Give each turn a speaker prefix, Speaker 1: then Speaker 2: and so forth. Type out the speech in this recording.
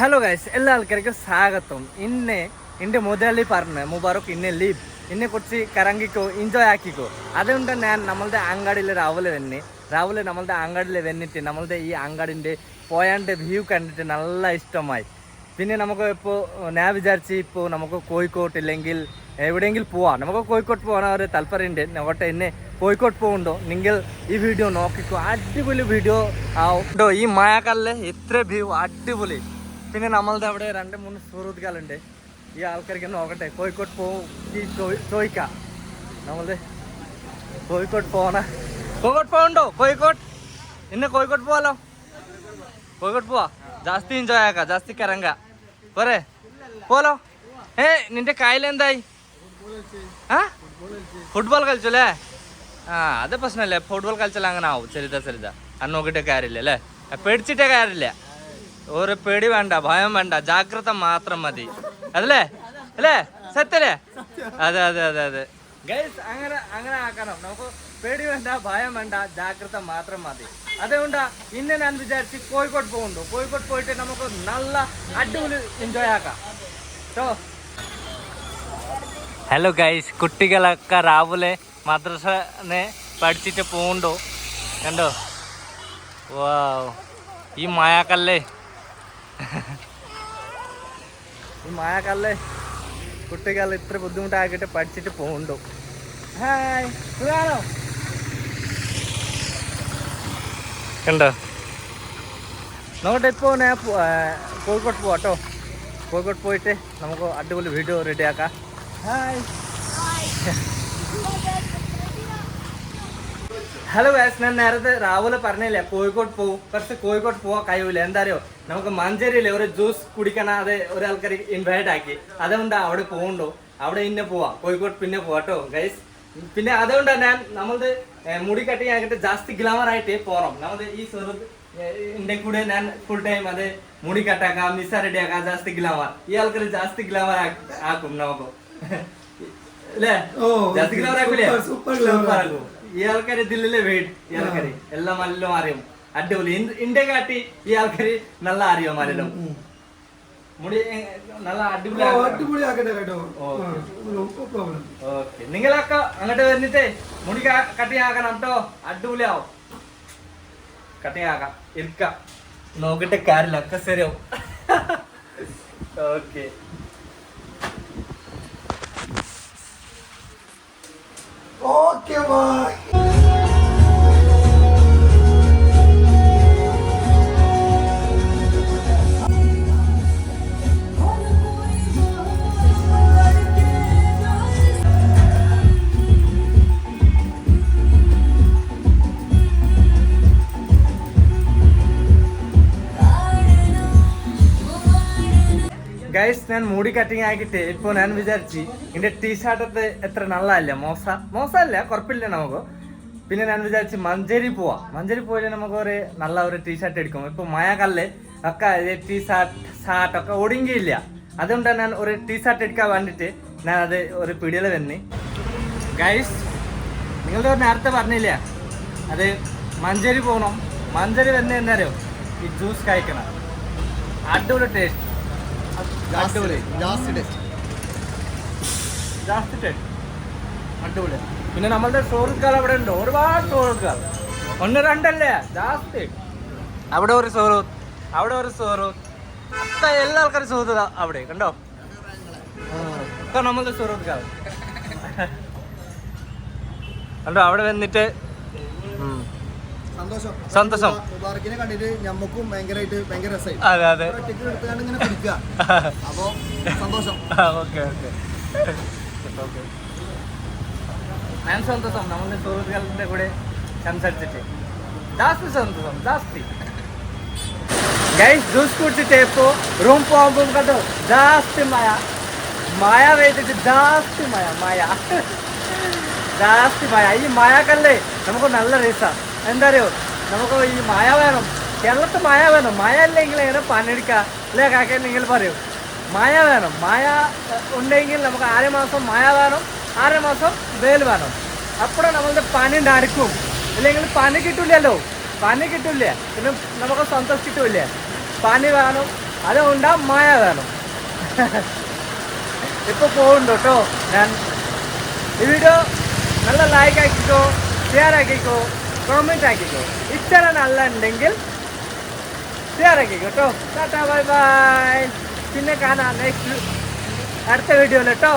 Speaker 1: Hello guys എല്ലാ ആൾക്കാർക്കും സ്വാഗതം. ഇന്നെ എന്റെ മുതലാളി പറഞ്ഞ് മുബാറക്ക് ഇന്നെ ലീവ്. ഇന്നെ കുറച്ച് കറങ്ങിക്കോ എൻജോയ് ആക്കിക്കോ. അതുകൊണ്ട് ഞാൻ നമ്മളുടെ അങ്ങാടിയിൽ രാവിലെ തന്നെ രാവിലെ നമ്മളുടെ അങ്ങാടിയിൽ വന്നിട്ട് നമ്മളുടെ ഈ അങ്ങാടിന്റെ പോയാണ്ട് വ്യൂ കണ്ടിട്ട് നല്ല ഇഷ്ടമായി. പിന്നെ നമുക്ക് ഇപ്പോൾ ഞാൻ വിചാരിച്ച് ഇപ്പോൾ നമുക്ക് കോഴിക്കോട്ട് ഇല്ലെങ്കിൽ എവിടെയെങ്കിലും പോവാം. നമുക്ക് കോഴിക്കോട്ട് പോകാൻ ഒരു താല്പര്യമുണ്ട്. നോട്ടെ എന്നെ കോഴിക്കോട്ട് പോകുന്നുണ്ടോ? നിങ്ങൾ ഈ വീഡിയോ നോക്കിക്കോ. അടിപൊളി വീഡിയോ ആവും ഈ മഴക്കാലിലെ എത്ര വ്യൂ അടിപൊളി. പിന്നെ നമ്മളുടെ അവിടെ രണ്ട് മൂന്ന് സുഹൃത്തുക്കളുണ്ട്. ഈ ആൾക്കാർക്ക് നോക്കട്ടെ. കോഴിക്കോട് പോ ചോദിക്കാം നമ്മളത് കോഴിക്കോട് പോണ കോഴിക്കോട് പോകണ്ടോ കോഴിക്കോട്? ഇന്ന് കോഴിക്കോട് പോവാലോ? കോഴിക്കോട് പോവാ? ജാസ്തി എൻജോയ് ആക്കാം. ജാസ്തി കറങ്ക പോരെ? പോലോ? ഏ നിന്റെ കായലെന്തായി ആ? ഫുട്ബോൾ കളിച്ചല്ലേ ആ അത് പ്രശ്നമല്ലേ. ഫുട്ബോൾ കളിച്ചാൽ അങ്ങനെ ആവും. ചെറുത ചെറുത. അത് നോക്കിയിട്ട് കാര്യമില്ല അല്ലേ? പേടിച്ചിട്ടേ കാര്യമില്ല. ഒരു പേടി വേണ്ട ഭയം വേണ്ട. ജാഗ്രത മാത്രം മതി. അതല്ലേ? അല്ലേ? സത്യല്ലേ? അതെ അതെ അതെ അതെ. ഗൈസ് അങ്ങനെ അങ്ങനെ ആക്കണം. നമുക്ക് പേടി വേണ്ട ഭയം വേണ്ട ജാഗ്രത മാത്രം മതി. അതുകൊണ്ടാ ഇന്ന് ഞാൻ വിചാരിച്ച് കോഴിക്കോട് പോകുന്നുണ്ടോ. കോഴിക്കോട് പോയിട്ട് നമുക്ക് നല്ല അടിപൊളി എൻജോയ് ആക്കാം. കേട്ടോ ഹലോ ഗൈസ് കുട്ടികളൊക്കെ രാവിലെ മദ്രസനെ പഠിച്ചിട്ട് പോകുന്നുണ്ടോ. കണ്ടോ? വാ ഈ മായാക്കല്ലേ? ഈ മായാക്കല്ലേ കുട്ടികൾ ഇത്ര ബുദ്ധിമുട്ടാക്കിയിട്ട് പഠിച്ചിട്ട് പോകുന്നുണ്ടോ ഹായ് സുഖാണോ? കണ്ടോ നോക്കട്ടെ ഇപ്പോൾ ഞാൻ പോ- ആ, കേട്ടോ. പോവാട്ടോ കോഴിക്കോട്ട് പോയിട്ട് നമുക്ക് അടിപൊളി വീഡിയോ റെഡി ആക്കാം. ഹായ്. ഹലോ ഗൈസ് ഞാൻ നേരത്തെ രാവിലെ പറഞ്ഞില്ലേ കോഴിക്കോട് പോകും പക്ഷെ കോഴിക്കോട് പോകാൻ കഴിയൂല. എന്താ അറിയോ നമുക്ക് മഞ്ചേരിയിലെ ഒരു ജ്യൂസ് കുടിക്കണ അത് ഒരാൾക്കാർ ഇൻവൈറ്റ് ആക്കി. അതുകൊണ്ട് അവിടെ പോകണ്ടോ അവിടെ ഇന്നെ പോവാം. കോഴിക്കോട് പിന്നെ പോവാട്ടോ ഗൈസ് പിന്നെ അതുകൊണ്ട് ഞാൻ നമ്മളത് മുടി കട്ടിങ് ആക്കിയിട്ട് ജാസ്തി ഗ്ലാമർ ആയിട്ട് പോകണം നമ്മളുടെ ഈ സുഹൃത്ത് എന്റെ കൂടെ ഞാൻ ഫുൾ ടൈം അത് മുടി കട്ടാക്കാം മിസ്സ റെഡി ആക്കാം ജാസ്തി ഗ്ലാമർ ഈ ആൾക്കാർ ജാസ്തി ഗ്ലാമർ ആക്കും നമുക്ക്. അല്ലേ
Speaker 2: ഓ,
Speaker 1: ജാസ്തി ഗ്ലാമർ ആക്കൂലേ?
Speaker 2: സൂപ്പർ
Speaker 1: ഗ്ലാമർ ആക്കും. ഈ ആൾക്കാര് ഇതിലല്ലേ വെയിറ്റ് ഈ ആൾക്കാര് എല്ലാം നല്ല അറിയും. അടിപൊളി. ഇന്റെ കാട്ടി ഈ ആൾക്കാര് നല്ല അറിയോ മലയാളം മുടി നല്ല അടിപൊളി
Speaker 2: കേട്ടോ. Problem
Speaker 1: okay. നിങ്ങളൊക്കെ അങ്ങോട്ട് വന്നിട്ട് മുടി കട്ടിങ് ആക്കണം കേട്ടോ അടിപൊളിയാവും. കട്ടിങ് ആക്കാം. ഇരിക്കാം. നോക്കിട്ട് കാര്യമില്ല. ഒക്കെ ശരിയാവും. ഓക്കെ.
Speaker 2: ഓക്കെ ബൈ
Speaker 1: ഗൈസ് ഞാൻ മൂടി കട്ടിങ് ആക്കിട്ട് ഇപ്പൊ ഞാൻ വിചാരിച്ച് എന്റെ ടീഷർട്ടത്ത് എത്ര നല്ലതല്ല? മോശ മോശമല്ല കുറപ്പില്ല നമുക്ക്. പിന്നെ ഞാൻ വിചാരിച്ച് മഞ്ചേരി പോവാ. മഞ്ചേരി പോയാൽ നമുക്ക് ഒരു നല്ല ഒരു ടീഷർട്ട് എടുക്കും. ഇപ്പൊ മഴക്കല്ല് ഒക്കെ ടീഷർട്ട് ഷർട്ട് ഒക്കെ ഒടുങ്ങിയില്ല. അതുകൊണ്ട് ഞാൻ ഒരു ടീഷർട്ട് എടുക്കാൻ വേണ്ടിയിട്ട് ഞാൻ അത് ഒരു പിടിയിൽ വന്നി. ഗൈസ് നിങ്ങളുടെ നേരത്തെ പറഞ്ഞില്ല? അത് മഞ്ചേരി പോകണം മഞ്ചേരി വന്ന് എന്താ അറിയോ? ഈ ജ്യൂസ് കഴിക്കണം. അടിപൊളി ടേസ്റ്റ് അടിപൊളി. അടിപൊളി. പിന്നെ നമ്മളുടെ സുഹൃത്തുക്കൾ അവിടെ ഉണ്ട്. ഒരുപാട് സുഹൃത്തുക്കൾ ഒന്ന് രണ്ടല്ലേ? അവിടെ ഒരു സുഹൃത്ത് അവിടെ ഒരു സുഹൃത്ത് ഒക്കെ എല്ലാ ആൾക്കാരും സുഹൃത്ത് അവിടെ കണ്ടോ? ഒക്കെ നമ്മളുടെ സുഹൃത്തുക്കൾ കണ്ടോ അവിടെ വന്നിട്ട്.
Speaker 2: സന്തോഷം.
Speaker 1: സന്തോഷം.
Speaker 2: മുബാറക്കിനെ കണ്ടിട്ട് ഞമ്മക്കും ഭയങ്കരമായിട്ട് ഭയങ്കര രസമായി.
Speaker 1: അതെ അതെ.
Speaker 2: ഇങ്ങനെ പിടിക്കുക അപ്പൊ സന്തോഷം.
Speaker 1: Okay okay. ഓക്കെ. ഞാൻ സന്തോഷം. നമ്മുടെ സുഹൃത്തുക്കളുടെ കൂടെ സംസാരിച്ചിട്ട്. ജാസ്തി സന്തോഷം ജാസ്തി. ഗൈസ് ജ്യൂസ് കുടിച്ചിട്ട് ഇപ്പോ റൂം പോകുമ്പോൾ കണ്ടോ? ജാസ്തി മായ മായ പെയ്തിട്ട് ജാസ്തി മായ മായ ജാസ്തി മായ ഈ മഴക്കല്ലേ? നമുക്ക് നല്ല രസമാണ് എന്താ അറിയോ നമുക്ക് ഈ മഴ വേണം. കേരളത്തിൽ മഴ വേണം. മഴ അല്ലെങ്കിൽ എങ്ങനെ പണിയെടുക്കുക അല്ലേ കാക്ക പറയൂ. മഴ വേണം. മഴ ഉണ്ടെങ്കിൽ നമുക്ക് ആറ് മാസം മഴ വേണം ആറ് മാസം വെയിൽ വേണം. അപ്പോഴാണ് നമ്മളുടെ പണി നടക്കും ഇല്ലെങ്കിൽ പണി കിട്ടില്ലല്ലോ പണി കിട്ടില്ല പിന്നെ നമുക്ക് സന്തോഷിക്കില്ല പനി വേണം. അതുകൊണ്ടാ മായ വേണം. ഇപ്പൊ പോകുന്നുണ്ട് കേട്ടോ ഞാൻ. ഈ വീഡിയോ നല്ല ലൈക്ക് ആക്കിക്കോ ഷെയർ ആക്കിക്കോ. കമന്റ് ആക്കിക്കോ ഇത്ര നല്ല ഉണ്ടെങ്കിൽ ഷെയർ കേട്ടോ. Tata bye bye. പിന്നെ കാണാം നെക്സ്റ്റ് അടുത്ത വീഡിയോയിൽ കേട്ടോ.